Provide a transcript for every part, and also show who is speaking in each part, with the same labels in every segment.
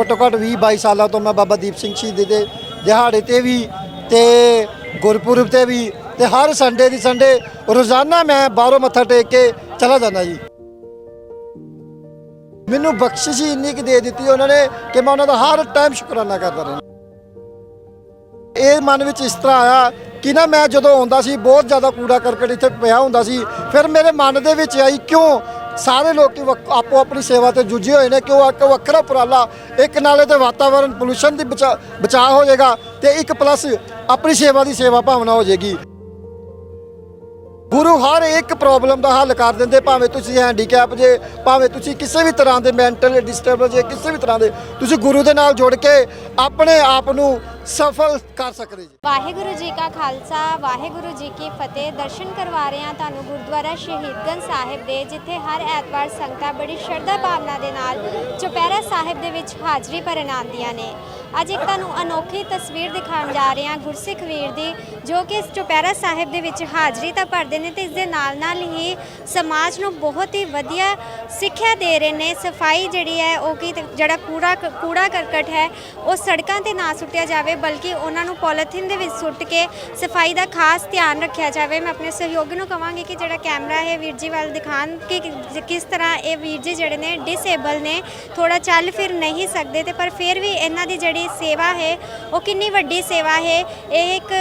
Speaker 1: ਘੱਟੋ ਘੱਟ 20 22 ਸਾਲਾਂ ਤੋਂ ਮੈਂ ਬਾਬਾ ਦੀਪ ਸਿੰਘ ਸ਼ਹੀਦ ਦੇ ਦਿਹਾੜੇ ਤੇ ਵੀ ਤੇ ਗੁਰਪੁਰਬ ਤੇ ਵੀ ਤੇ ਹਰ ਸੰਡੇ ਦੀ ਸੰਡੇ ਰੋਜ਼ਾਨਾ ਮੈਂ ਬਾਹਰੋਂ ਮੱਥਾ ਟੇਕ ਕੇ ਚਲਾ ਜਾਂਦਾ ਜੀ। ਮੈਨੂੰ ਬਖਸ਼ਿਸ਼ ਹੀ ਇੰਨੀ ਕਿ ਦੇ ਦਿੱਤੀ ਉਹਨਾਂ ਨੇ ਕਿ ਮੈਂ ਉਹਨਾਂ ਦਾ ਹਰ ਟਾਈਮ ਸ਼ੁਕਰਾਨਾ ਕਰਦਾ ਰਹਿੰਦਾ। ਇਹ ਮਨ ਵਿੱਚ ਇਸ ਤਰ੍ਹਾਂ ਆਇਆ ਕਿ ਨਾ ਮੈਂ ਜਦੋਂ ਆਉਂਦਾ ਸੀ, ਬਹੁਤ ਜ਼ਿਆਦਾ ਕੂੜਾ ਕਰਕਟ ਇੱਥੇ ਪਿਆ ਹੁੰਦਾ ਸੀ, ਫਿਰ ਮੇਰੇ ਮਨ ਦੇ ਵਿੱਚ ਆਈ, ਕਿਉਂ? ਸਾਰੇ ਲੋਕੀ ਵਕ- ਆਪੋ ਆਪਣੀ ਸੇਵਾ ਤੇ ਜੁਝੇ ਹੋਏ ਨੇ ਕਿ ਉਹ ਇੱਕ ਵੱਖਰਾ ਉਪਰਾਲਾ, ਇੱਕ ਨਾਲੇ ਤੇ ਵਾਤਾਵਰਣ ਪੋਲੂਸ਼ਨ ਦੀ ਬਚਾ ਬਚਾਅ ਹੋ ਜਾਏਗਾ ਤੇ ਇੱਕ ਪਲੱਸ ਆਪਣੀ ਸੇਵਾ ਦੀ ਸੇਵਾ ਭਾਵਨਾ ਹੋ ਜਾਏਗੀ। ਗੁਰੂ ਹਰ ਇੱਕ ਪ੍ਰੋਬਲਮ ਦਾ ਹੱਲ ਕਰ ਦਿੰਦੇ, ਭਾਵੇਂ ਤੁਸੀਂ ਹੈਂਡੀਕੈਪ ਜੇ, ਭਾਵੇਂ ਤੁਸੀਂ ਕਿਸੇ ਵੀ ਤਰ੍ਹਾਂ ਦੇ ਮੈਂਟਲ ਡਿਸਟਰਬ ਜੇ, ਕਿਸੇ ਵੀ ਤਰ੍ਹਾਂ ਦੇ, ਤੁਸੀਂ ਗੁਰੂ ਦੇ ਨਾਲ ਜੁੜ ਕੇ ਆਪਣੇ ਆਪ ਨੂੰ ਸਫਲ ਕਰ ਸਕਦੇ ਜੀ।
Speaker 2: ਵਾਹਿਗੁਰੂ ਜੀ ਕਾ ਖਾਲਸਾ, ਵਾਹਿਗੁਰੂ ਜੀ ਕੀ ਫਤਿਹ। ਦਰਸ਼ਨ ਕਰਵਾ ਰਹੇ ਹਾਂ ਤੁਹਾਨੂੰ ਗੁਰਦੁਆਰਾ ਸ਼ਹੀਦਗੰਜ ਸਾਹਿਬ ਦੇ, ਜਿੱਥੇ ਹਰ ਐਤਵਾਰ ਸੰਗਤਾਂ ਬੜੀ ਸ਼ਰਧਾ ਭਾਵਨਾ ਦੇ ਨਾਲ ਚੁਪਹਿਰਾ ਸਾਹਿਬ ਦੇ ਵਿੱਚ ਹਾਜ਼ਰੀ ਭਰਨ ਆਉਂਦੀਆਂ ਨੇ। ਅੱਜ ਇੱਕ ਤੁਹਾਨੂੰ ਅਨੋਖੀ ਤਸਵੀਰ ਦਿਖਾਉਣ ਜਾ ਰਹੇ ਹਾਂ ਗੁਰਸਿੱਖ ਵੀਰ ਦੀ, ਜੋ ਕਿ ਚੁਪਹਿਰਾ ਸਾਹਿਬ ਦੇ ਵਿੱਚ ਹਾਜ਼ਰੀ ਤਾਂ ਭਰਦੇ ਨੇ ਤੇ ਇਸ ਦੇ ਨਾਲ ਨਾਲ ਹੀ ਸਮਾਜ ਨੂੰ ਬਹੁਤ ਹੀ ਵਧੀਆ ਸਿੱਖਿਆ ਦੇ ਰਹੇ ਨੇ। ਸਫ਼ਾਈ ਜਿਹੜੀ ਹੈ ਉਹ ਕਿ ਜਿਹੜਾ ਕੂੜਾ ਕੂੜਾ ਕਰਕਟ ਹੈ, ਉਹ ਸੜਕਾਂ ਤੇ ਨਾ ਸੁੱਟਿਆ ਜਾਵੇ, ਬਲਕਿ ਉਹਨਾਂ ਨੂੰ ਪੋਲੀਥੀਨ ਦੇ ਵਿੱਚ ਸੁੱਟ ਕੇ ਸਫ਼ਾਈ ਦਾ ਖਾਸ ਧਿਆਨ ਰੱਖਿਆ ਜਾਵੇ। ਮੈਂ ਆਪਣੇ ਸਹਿਯੋਗੀ ਨੂੰ ਕਹਾਂਗੀ ਕਿ ਜਿਹੜਾ ਕੈਮਰਾ ਹੈ ਵੀਰ ਜੀ ਵੱਲ ਦਿਖਾਣ ਕਿ ਕਿ- ਕਿਸ ਤਰ੍ਹਾਂ ਇਹ ਵੀਰ ਜੀ ਜਿਹੜੇ ਨੇ ਡਿਸੇਬਲ ਨੇ ਥੋੜਾ ਚੱਲ ਫਿਰ ਨਹੀਂ ਸਕਦੇ ਤੇ ਪਰ ਫਿਰ ਵੀ ਇਹਨਾਂ ਦੀ ਜਿਹੜੀ ਸੇਵਾ ਹੈ, ਉਹ ਕਿੰਨੀ ਵੱਡੀ ਸੇਵਾ ਹੈ। ਇਹ ਇੱਕ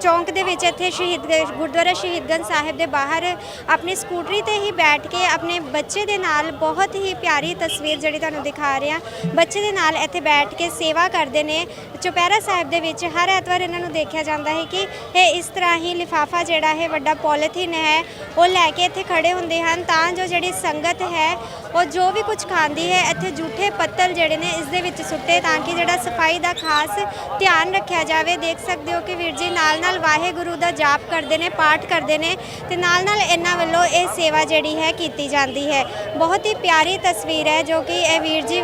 Speaker 2: ਚੌਂਕ ਦੇ ਵਿੱਚ ਇੱਥੇ ਸ਼ਹੀਦ ਗੁਰਦੁਆਰਾ ਸ਼ਹੀਦਗੰਜ ਸਾਹਿਬ ਦੇ ਬਾਹਰ ਆਪਣੀ ਸਕੂਟਰੀ ਤੇ ਹੀ ਬੈਠ ਕੇ ਆਪਣੇ ਬੱਚੇ ਦੇ ਨਾਲ ਬਹੁਤ ਹੀ ਪਿਆਰੀ ਤਸਵੀਰ ਜਿਹੜੀ ਤੁਹਾਨੂੰ ਦਿਖਾ ਰਹੇ ਹਾਂ। ਬੱਚੇ ਦੇ ਨਾਲ ਇੱਥੇ ਬੈਠ ਕੇ ਸੇਵਾ ਕਰਦੇ ਨੇ। ਚੁਪਹਿਰਾ ਸਾਹਿਬ ਦੇ ਵਿੱਚ ਹਰ ਐਤਵਾਰ ਇਹਨਾਂ ਨੂੰ ਦੇਖਿਆ ਜਾਂਦਾ ਹੈ ਕਿ ਇਹ ਇਸ ਤਰ੍ਹਾਂ ਹੀ ਲਿਫਾਫਾ ਜਿਹੜਾ ਹੈ, ਵੱਡਾ ਪੋਲੀਥੀਨ ਹੈ, ਉਹ ਲੈ ਕੇ ਇੱਥੇ ਖੜੇ ਹੁੰਦੇ ਹਨ। ਤਾਂ ਜੋ ਜਿਹੜੀ ਸੰਗਤ ਹੈ, ਉਹ ਜੋ ਵੀ ਕੁਝ ਖਾਂਦੀ ਹੈ, ਇੱਥੇ ਜੂਠੇ ਪੱਤਲ ਜਿਹੜੇ ਨੇ, ਇਸ ਦੇ ਵਿੱਚ ਸੁੱਟੇ ਤਾਂ ਕਿ ਜਿਹੜਾ ਸਫ਼ਾਈ ਦਾ ਖਾਸ ਧਿਆਨ ਰੱਖਿਆ ਜਾਵੇ। ਦੇਖ ਸਕਦੇ ਹੋ ਕਿ ਵੀਰ ਜੀ ਨਾਲ ਨਾਲ ਵਾਹਿਗੁਰੂ ਦਾ ਜਾਪ ਕਰਦੇ ਨੇ, ਪਾਠ ਕਰਦੇ ਨੇ ਤੇ ਨਾਲ ਨਾਲ ਇਹਨਾਂ ਵੱਲੋਂ ਇਹ ਸੇਵਾ ਜਿਹੜੀ ਹੈ ਕੀਤੀ ਜਾਂਦੀ ਹੈ। ਬਹੁਤ ਹੀ ਪਿਆਰੀ ਤਸਵੀਰ ਹੈ ਜੋ ਕਿ ਇਹ ਵੀਰ ਜੀ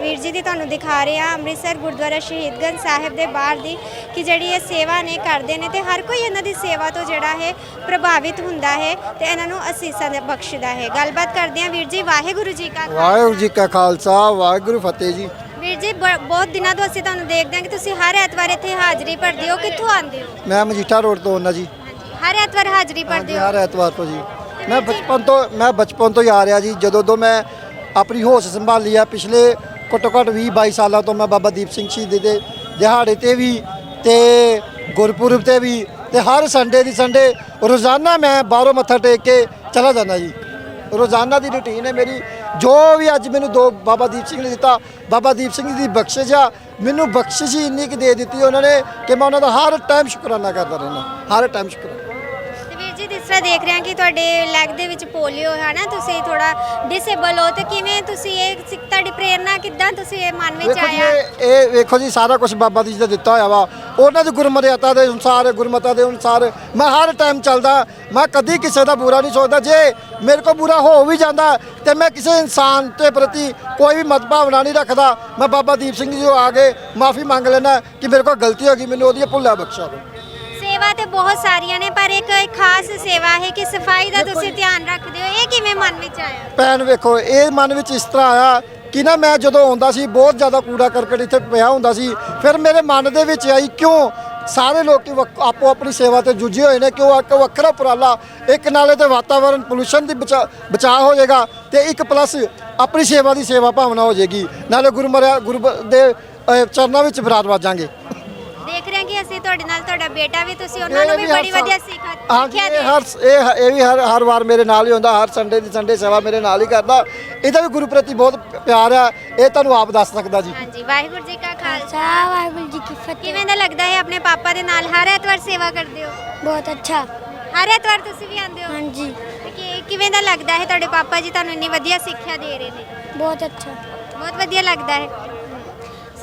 Speaker 2: ਵੀਰ ਜੀ ਦੀ ਤੁਹਾਨੂੰ ਦਿਖਾ ਰਹੇ ਹਾਂ। ਅੰਮ੍ਰਿਤਸਰ ਗੁਰਦੁਆਰਾ ਸ਼ਹੀਦਗੰਜ ਸਾਹਿਬ ਦੇ ਬਾਹਰ ਦੀ ਕਿ ਜਿਹੜੀ ਇਹ ਸੇਵਾ ਨੇ ਕਰਦੇ ਨੇ ਤੇ ਹਰ ਕੋਈ ਇਹਨਾਂ ਦੀ ਸੇਵਾ ਤੋਂ ਜਿਹੜਾ ਹੈ ਪ੍ਰਭਾਵਿਤ ਹੁੰਦਾ ਹੈ ਤੇ ਇਹਨਾਂ ਨੂੰ ਅਸੀਸਾਂ ਦੇ ਬਖਸ਼ਦਾ ਹੈ। ਗੱਲਬਾਤ ਕਰਦੇ ਹਾਂ ਵੀਰ ਜੀ, ਵਾਹਿਗੁਰੂ ਜੀ ਕਾ ਖਾਲਸਾ।
Speaker 1: ਵਾਹਿਗੁਰੂ ਜੀ ਕਾ ਖਾਲਸਾ, ਵਾਹਿਗੁਰੂ ਫਤਿਹ ਜੀ।
Speaker 2: ਵੀਰ ਜੀ ਬ- ਬਹੁਤ ਦਿਨਾਂ ਤੋਂ ਅਸੀਂ ਤੁਹਾਨੂੰ ਦੇਖਦੇ ਹਾਂ ਕਿ ਤੁਸੀਂ ਹਰ ਐਤਵਾਰ ਇੱਥੇ ਹਾਜ਼ਰੀ ਭਰਦੇ ਹੋ ਕਿੱਥੋਂ ਆਉਂਦੇ ਹੋ?
Speaker 1: ਮੈਂ ਮਜੀਠਾ ਰੋਡ ਤੋਂ ਆਉਣਾ ਜੀ।
Speaker 2: ਹਾਂਜੀ ਹਰ ਐਤਵਾਰ ਹਾਜ਼ਰੀ ਭਰਦੇ
Speaker 1: ਹਾਂਜੀ
Speaker 2: ਹੋ?
Speaker 1: ਹਰ ਐਤਵਾਰ ਤੋਂ ਜੀ। ਮੈਂ ਬਚਪਨ ਤੋਂ ਮੈਂ ਬਚਪਨ ਤੋਂ ਹੀ ਆ ਰਿਹਾ ਜੀ। ਜਦੋਂ ਤੋਂ ਮੈਂ ਆਪਣੀ ਹੋਸ਼ ਸੰਭਾਲੀ ਆ ਪਿਛਲੇ ਘੱਟੋ ਘੱਟ 20 22 ਸਾਲਾਂ ਤੋਂ ਮੈਂ ਬਾਬਾ ਦੀਪ ਸਿੰਘ ਸ਼ਹੀਦ ਦੇ ਦਿਹਾੜੇ ਤੇ ਵੀ ਤੇ ਗੁਰਪੁਰਬ ਤੇ ਵੀ ਤੇ ਹਰ ਸੰਡੇ ਦੀ ਸੰਡੇ ਰੋਜ਼ਾਨਾ ਮੈਂ ਬਾਹਰੋਂ ਮੱਥਾ ਟੇਕ ਕੇ ਚਲਾ ਜਾਂਦਾ ਜੀ। ਰੋਜ਼ਾਨਾ ਦੀ ਰੁਟੀਨ ਹੈ ਮੇਰੀ। ਜੋ ਵੀ ਅੱਜ ਮੈਨੂੰ ਦੋ ਬਾਬਾ ਦੀਪ ਸਿੰਘ ਨੇ ਦਿੱਤਾ, ਬਾਬਾ ਦੀਪ ਸਿੰਘ ਦੀ ਬਖਸ਼ਿਸ਼ ਆ। ਮੈਨੂੰ ਬਖਸ਼ਿਸ਼ ਹੀ ਇੰਨੀ ਕਿ ਦੇ ਦਿੱਤੀ ਉਹਨਾਂ ਨੇ ਕਿ ਮੈਂ ਉਹਨਾਂ ਦਾ ਹਰ ਟਾਈਮ ਸ਼ੁਕਰਾਨਾ ਕਰਦਾ ਰਹਿੰਦਾ, ਹਰ ਟਾਈਮ ਸ਼ੁਕਰਾਨਾ।
Speaker 2: ਜਿਸ ਤਰ੍ਹਾਂ ਦੇਖ ਰਹੇ ਹਾਂ ਕਿ ਤੁਹਾਡੇ ਲੈਗ ਦੇ ਵਿੱਚ ਪੋਲੀਓ ਹੈ ਨਾ ਤੁਸੀਂ ਥੋੜਾ ਡਿਸੇਬਲ ਹੋ ਤੇ ਕਿਵੇਂ ਤੁਸੀਂ ਇਹ ਸਿੱਖ ਤੁਹਾਡੀ ਪ੍ਰੇਰਨਾ ਕਿੱਦਾਂ ਤੁਸੀਂ ਇਹ ਮਨ ਵਿੱਚ
Speaker 1: ਵੇਖੋ ਜੀ
Speaker 2: ਆਇਆ?
Speaker 1: ਇਹ- ਇਹ ਵੇਖੋ ਜੀ ਸਾਰਾ ਕੁਝ ਬਾਬਾ ਜੀ ਦਾ ਦਿੱਤਾ ਹੋਇਆ ਵਾ। ਉਹਨਾਂ ਦੀ ਗੁਰਮਰਿਆਦਾ ਦੇ ਅਨੁਸਾਰ ਗੁਰਮਤਾ ਦੇ ਅਨੁਸਾਰ ਮੈਂ ਹਰ ਟਾਈਮ ਚੱਲਦਾ ਮੈਂ ਕਦੀ ਕਿਸੇ ਦਾ ਬੁਰਾ ਨਹੀਂ ਸੋਚਦਾ। ਜੇ ਮੇਰੇ ਕੋ ਬੁਰਾ ਹੋ ਵੀ ਜਾਂਦਾ ਤੇ ਮੈਂ ਕਿਸੇ ਇਨਸਾਨ ਦੇ ਪ੍ਰਤੀ ਕੋਈ ਵੀ ਮਤਭਾਵਨਾ ਨਹੀਂ ਰੱਖਦਾ ਮੈਂ ਬਾਬਾ ਦੀਪ ਸਿੰਘ ਜੀ ਤੋਂ ਆ ਕੇ ਮਾਫੀ ਮੰਗ ਲੈਣਾ ਕਿ ਮੇਰੇ ਕੋਲ ਗਲਤੀ ਹੋ ਗਈ ਮੈਨੂੰ ਉਹਦੀ ਭੁੱਲਾ ਬਖਸ਼ਾ ਦਿਓ।
Speaker 2: ਸੇਵਾ ਤੇ ਬਹੁਤ ਸਾਰੀਆਂ ਨੇ ਪਰ ਇੱਕ ਖਾਸ ਸੇਵਾ ਹੈ ਕਿ ਸਫ਼ਾਈ ਦਾ ਤੁਸੀਂ ਧਿਆਨ ਰੱਖਦੇ ਹੋ। ਇਹ ਕਿਵੇਂ ਮਨ ਵਿੱਚ ਆਇਆ?
Speaker 1: ਭੈਣ ਵੇਖੋ ਇਹ ਮਨ ਵਿੱਚ ਇਸ ਤਰ੍ਹਾਂ ਆਇਆ ਕਿ ਨਾ ਮੈਂ ਜਦੋਂ ਆਉਂਦਾ ਸੀ ਬਹੁਤ ਜ਼ਿਆਦਾ ਕੂੜਾ ਕਰਕਟ ਇੱਥੇ ਪਿਆ ਹੁੰਦਾ ਸੀ ਫਿਰ ਮੇਰੇ ਮਨ ਦੇ ਵਿੱਚ ਆਈ ਕਿਉਂ ਸਾਰੇ ਲੋਕੀ ਆਪੋ ਆਪਣੀ ਸੇਵਾ ਤੇ ਜੁਝੇ ਹੋਏ ਨੇ ਕਿਉਂ ਇੱਕ ਵੱਖਰਾ ਉਪਰਾਲਾ ਇੱਕ ਨਾਲੇ ਤੇ ਵਾਤਾਵਰਣ ਪੋਲੂਸ਼ਨ ਦੀ ਬਚਾ ਬਚਾਅ ਹੋ ਜਾਏਗਾ ਤੇ ਇੱਕ ਪਲੱਸ ਆਪਣੀ ਸੇਵਾ ਦੀ ਸੇਵਾ ਭਾਵਨਾ ਹੋ ਜਾਏਗੀ। ਨਾਲੇ ਗੁਰਮਰਿਆ ਗੁਰੂ ਦੇ ਚਰਨਾਂ ਵਿੱਚ ਬਰਾਤ ਵਾਜਾਂਗੇ
Speaker 2: ਅਸੀਂ ਤੁਹਾਡੇ ਨਾਲ ਤੁਹਾਡਾ ਬੇਟਾ ਵੀ ਤੁਸੀਂ ਉਹਨਾਂ ਨੂੰ ਵੀ ਬੜੀ ਵਧੀਆ ਸਿੱਖਿਆ
Speaker 1: ਹਾਂਜੀ ਇਹ ਹਰ ਇਹ ਇਹ ਵੀ ਹਰ ਹਰ ਵਾਰ ਮੇਰੇ ਨਾਲ ਹੀ ਹੁੰਦਾ ਹਰ ਸੰਡੇ ਦੀ ਸੰਡੇ ਸੇਵਾ ਮੇਰੇ ਨਾਲ ਹੀ ਕਰਦਾ। ਇਹਦਾ ਵੀ ਗੁਰੂ ਪ੍ਰਤੀ ਬਹੁਤ ਪਿਆਰ ਆ ਇਹ ਤੁਹਾਨੂੰ ਆਪ ਦੱਸ ਸਕਦਾ ਜੀ।
Speaker 2: ਹਾਂਜੀ ਵਾਹਿਗੁਰੂ ਜੀ ਕਾ ਖਾਲਸਾ।
Speaker 3: ਵਾਹਿਗੁਰੂ ਜੀ ਕੀ ਫਤਿਹ।
Speaker 2: ਕਿਵੇਂ ਦਾ ਲੱਗਦਾ ਹੈ ਆਪਣੇ ਪਾਪਾ ਦੇ ਨਾਲ? ਹਰ ਐਤਵਾਰ ਸੇਵਾ ਕਰਦੇ ਹੋ?
Speaker 3: ਬਹੁਤ ਅੱਛਾ।
Speaker 2: ਹਰ ਐਤਵਾਰ ਤੁਸੀਂ ਵੀ ਆਉਂਦੇ ਹੋ?
Speaker 3: ਹਾਂਜੀ।
Speaker 2: ਕਿ- ਕਿਵੇਂ ਦਾ ਲੱਗਦਾ ਹੈ ਤੁਹਾਡੇ ਪਾਪਾ ਜੀ ਤੁਹਾਨੂੰ ਇੰਨੀ ਵਧੀਆ ਸਿੱਖਿਆ ਦੇ ਰਹੇ ਨੇ?
Speaker 3: ਬਹੁਤ ਅੱਛਾ।
Speaker 2: ਬਹੁਤ ਵਧੀਆ ਲੱਗਦਾ ਹੈ।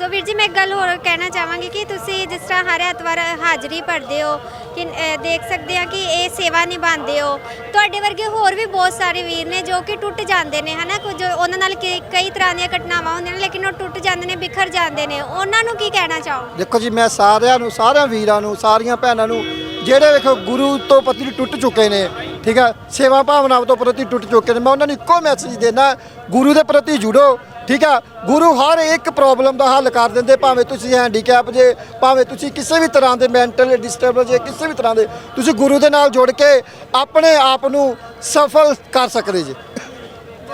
Speaker 2: ਸੋ ਵੀਰ ਜੀ ਮੈਂ ਇੱਕ ਗੱਲ ਹੋਰ ਕਹਿਣਾ ਚਾਹਾਂਗੀ ਕਿ ਤੁਸੀਂ ਜਿਸ ਤਰ੍ਹਾਂ ਹਰ ਐਤਵਾਰ ਹਾਜ਼ਰੀ ਭਰਦੇ ਹੋ ਕਿ ਅ, ਦੇਖ ਸਕਦੇ ਆ ਕਿ ਇਹ ਸੇਵਾ ਨਿਭਾਉਂਦੇ ਹੋ। ਤੁਹਾਡੇ ਵਰਗੇ ਹੋਰ ਵੀ ਬਹੁਤ ਸਾਰੇ ਵੀਰ ਨੇ ਜੋ ਕਿ ਟੁੱਟ ਜਾਂਦੇ ਨੇ ਹਨਾ? ਕੁਝ ਉਹਨਾਂ ਨਾਲ ਕਈ ਕਈ ਤਰ੍ਹਾਂ ਦੀਆਂ ਘਟਨਾਵਾਂ ਹੁੰਦੀਆਂ ਨੇ ਲੇਕਿਨ ਉਹ ਟੁੱਟ ਜਾਂਦੇ ਨੇ ਬਿਖਰ ਜਾਂਦੇ ਨੇ। ਉਹਨਾਂ ਨੂੰ ਕੀ ਕਹਿਣਾ ਚਾਹੋ
Speaker 1: ਦੇਖੋ ਜੀ ਮੈਂ ਸਾਰਿਆਂ ਨੂੰ ਸਾਰਿਆਂ ਵੀਰਾਂ ਨੂੰ ਸਾਰੀਆਂ ਭੈਣਾਂ ਨੂੰ ਜਿਹੜੇ ਵੇਖੋ ਗੁਰੂ ਤੋਂ ਪ੍ਰਤੀ ਟੁੱਟ ਚੁੱਕੇ ਨੇ ਠੀਕ ਹੈ ਸੇਵਾ ਭਾਵਨਾ ਤੋਂ ਪ੍ਰਤੀ ਟੁੱਟ ਚੁੱਕੇ ਨੇ ਮੈਂ ਉਹਨਾਂ ਨੂੰ ਇੱਕੋ ਮੈਸੇਜ ਦੇਣਾ ਗੁਰੂ ਦੇ ਪ੍ਰਤੀ ਜੁੜੋ। ਠੀਕ ਆ? ਗੁਰੂ ਹਰ ਇੱਕ ਪ੍ਰੋਬਲਮ ਦਾ ਹੱਲ ਕਰ ਦਿੰਦੇ, ਭਾਵੇਂ ਤੁਸੀਂ ਹੈਂਡੀਕੈਪ ਜੇ, ਭਾਵੇਂ ਤੁਸੀਂ ਕਿਸੇ ਵੀ ਤਰ੍ਹਾਂ ਦੇ ਮੈਂਟਲ ਡਿਸਟਰਬ ਜੇ, ਕਿਸੇ ਵੀ ਤਰ੍ਹਾਂ ਦੇ, ਤੁਸੀਂ ਗੁਰੂ ਦੇ ਨਾਲ ਜੁੜ ਕੇ ਆਪਣੇ ਆਪ ਨੂੰ ਸਫਲ ਕਰ ਸਕਦੇ ਜੇ।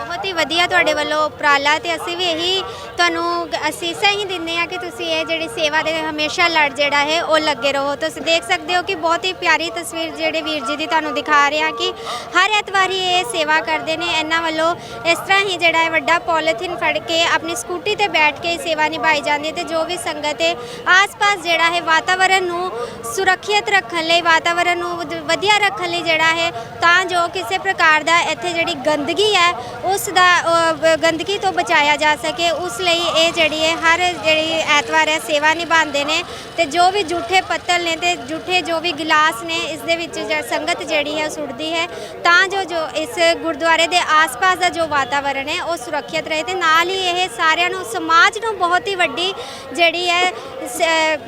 Speaker 2: ਬਹੁਤ ਹੀ ਵਧੀਆ ਤੁਹਾਡੇ ਵੱਲੋਂ ਉਪਰਾਲਾ ਤੇ ਅਸੀਂ ਵੀ ਇਹੀ ਤੁਹਾਨੂੰ ਅਸੀਸਾਂ ਹੀ ਦਿੰਦੇ ਆ ਕਿ ਤੁਸੀਂ ਇਹ ਜਿਹੜੀ ਸੇਵਾ ਦੇ ਹਮੇਸ਼ਾ ਲੜ ਜਿਹੜਾ ਹੈ ਉਹ ਲੱਗੇ ਰਹੋ। ਤੁਸੀਂ ਦੇਖ ਸਕਦੇ ਹੋ ਕਿ ਬਹੁਤ ਹੀ ਪਿਆਰੀ ਤਸਵੀਰ ਜਿਹੜੇ ਵੀਰ ਜੀ ਦੀ ਤੁਹਾਨੂੰ ਦਿਖਾ ਰਹੇ ਆ ਕਿ ਹਰ ਐਤਵਾਰ ਹੀ ਇਹ ਸੇਵਾ ਕਰਦੇ ਨੇ। ਇਹਨਾਂ ਵੱਲੋਂ ਇਸ ਤਰ੍ਹਾਂ ਹੀ ਜਿਹੜਾ ਹੈ ਵੱਡਾ ਪੋਲੀਥੀਨ ਫੜ ਕੇ ਆਪਣੀ ਸਕੂਟੀ ਤੇ ਬੈਠ ਕੇ ਸੇਵਾ ਨਿਭਾਈ ਜਾਂਦੀ ਹੈ ਤੇ ਜੋ ਵੀ ਸੰਗਤ ਹੈ, ਆਸ-ਪਾਸ ਜਿਹੜਾ ਹੈ ਵਾਤਾਵਰਣ ਨੂੰ ਸੁਰੱਖਿਅਤ ਰੱਖਣ ਲਈ ਵਾਤਾਵਰਣ ਨੂੰ ਵਧ- ਵਧੀਆ ਰੱਖਣ ਲਈ ਜਿਹੜਾ ਹੈ, ਤਾਂ ਜੋ ਕਿਸੇ ਪ੍ਰਕਾਰ ਦਾ ਇੱਥੇ ਜਿਹੜੀ ਗੰਦਗੀ ਹੈ, ਉਹ ਉਸ ਦਾ ਗੰਦਗੀ ਤੋਂ ਬਚਾਇਆ ਜਾ ਸਕੇ, ਉਸ ਲਈ ਇਹ ਜਿਹੜੀ ਹੈ, ਹਰ ਜਿਹੜੀ ਐਤਵਾਰ ਹੈ, ਸੇਵਾ ਨਿਭਾਉਂਦੇ ਨੇ ਤੇ ਜੋ ਵੀ ਝੂਠੇ ਪੱਤਲ ਨੇ ਤੇ ਝੂਠੇ ਜੋ ਵੀ ਗਿਲਾਸ ਨੇ, ਇਸ ਦੇ ਵਿੱਚ ਜ- ਸੰਗਤ ਜਿਹੜੀ ਹੈ ਸੁੱਟਦੀ ਹੈ। ਤਾਂ ਜੋ ਜੋ ਇਸ ਗੁਰਦੁਆਰੇ ਦੇ ਆਸ-ਪਾਸ ਦਾ ਜੋ ਵਾਤਾਵਰਣ ਹੈ, ਉਹ ਸੁਰੱਖਿਅਤ ਰਹੇ ਤੇ ਨਾਲ ਹੀ ਇਹ ਸਾਰਿਆਂ ਨੂੰ, ਸਮਾਜ ਨੂੰ ਬਹੁਤ ਹੀ ਵੱਡੀ ਜਿਹੜੀ ਹੈ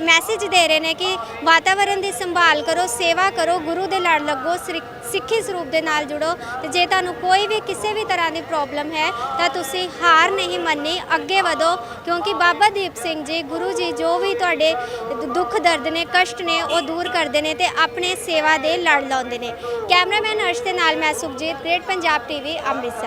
Speaker 2: ਮੈਸੇਜ ਦੇ ਰਹੇ ਨੇ ਕਿ ਵਾਤਾਵਰਣ ਦੀ ਸੰਭਾਲ ਕਰੋ, ਸੇਵਾ ਕਰੋ, ਗੁਰੂ ਦੇ ਲੜ ਲੱਗੋ, ਸਿਰ- ਸਿੱਖੀ ਸਰੂਪ ਦੇ ਨਾਲ ਜੁੜੋ ਤੇ ਜੇ ਤੁਹਾਨੂੰ ਕੋਈ ਵੀ ਕਿਸੇ ਵੀ ਤਰ੍ਹਾਂ ਦੀ ਪ੍ਰੋਬਲਮ ਹੈ ਤਾਂ ਤੁਸੀਂ ਹਾਰ ਨਹੀਂ ਮੰਨੀ, ਅੱਗੇ ਵਧੋ ਕਿਉਂਕਿ ਬਾਬਾ ਦੀਪ ਸਿੰਘ ਜੀ, ਗੁਰੂ ਜੀ ਜੋ ਵੀ ਤੁਹਾਡੇ ਦੁੱਖ ਦਰਦ ਨੇ, ਕਸ਼ਟ ਨੇ ਉਹ ਦੂਰ ਕਰਦੇ ਨੇ ਤੇ ਆਪਣੇ ਸੇਵਾ ਦੇ ਲੜ ਲਾਉਂਦੇ ਨੇ। ਕੈਮਰਾਮੈਨ ਅਰਸ਼ ਦੇ ਨਾਲ ਮੈਂ ਸੁਖਜੀਤ ਗ੍ਰੇਟ ਪੰਜਾਬ ਟੀਵੀ ਅੰਮ੍ਰਿਤਸਰ।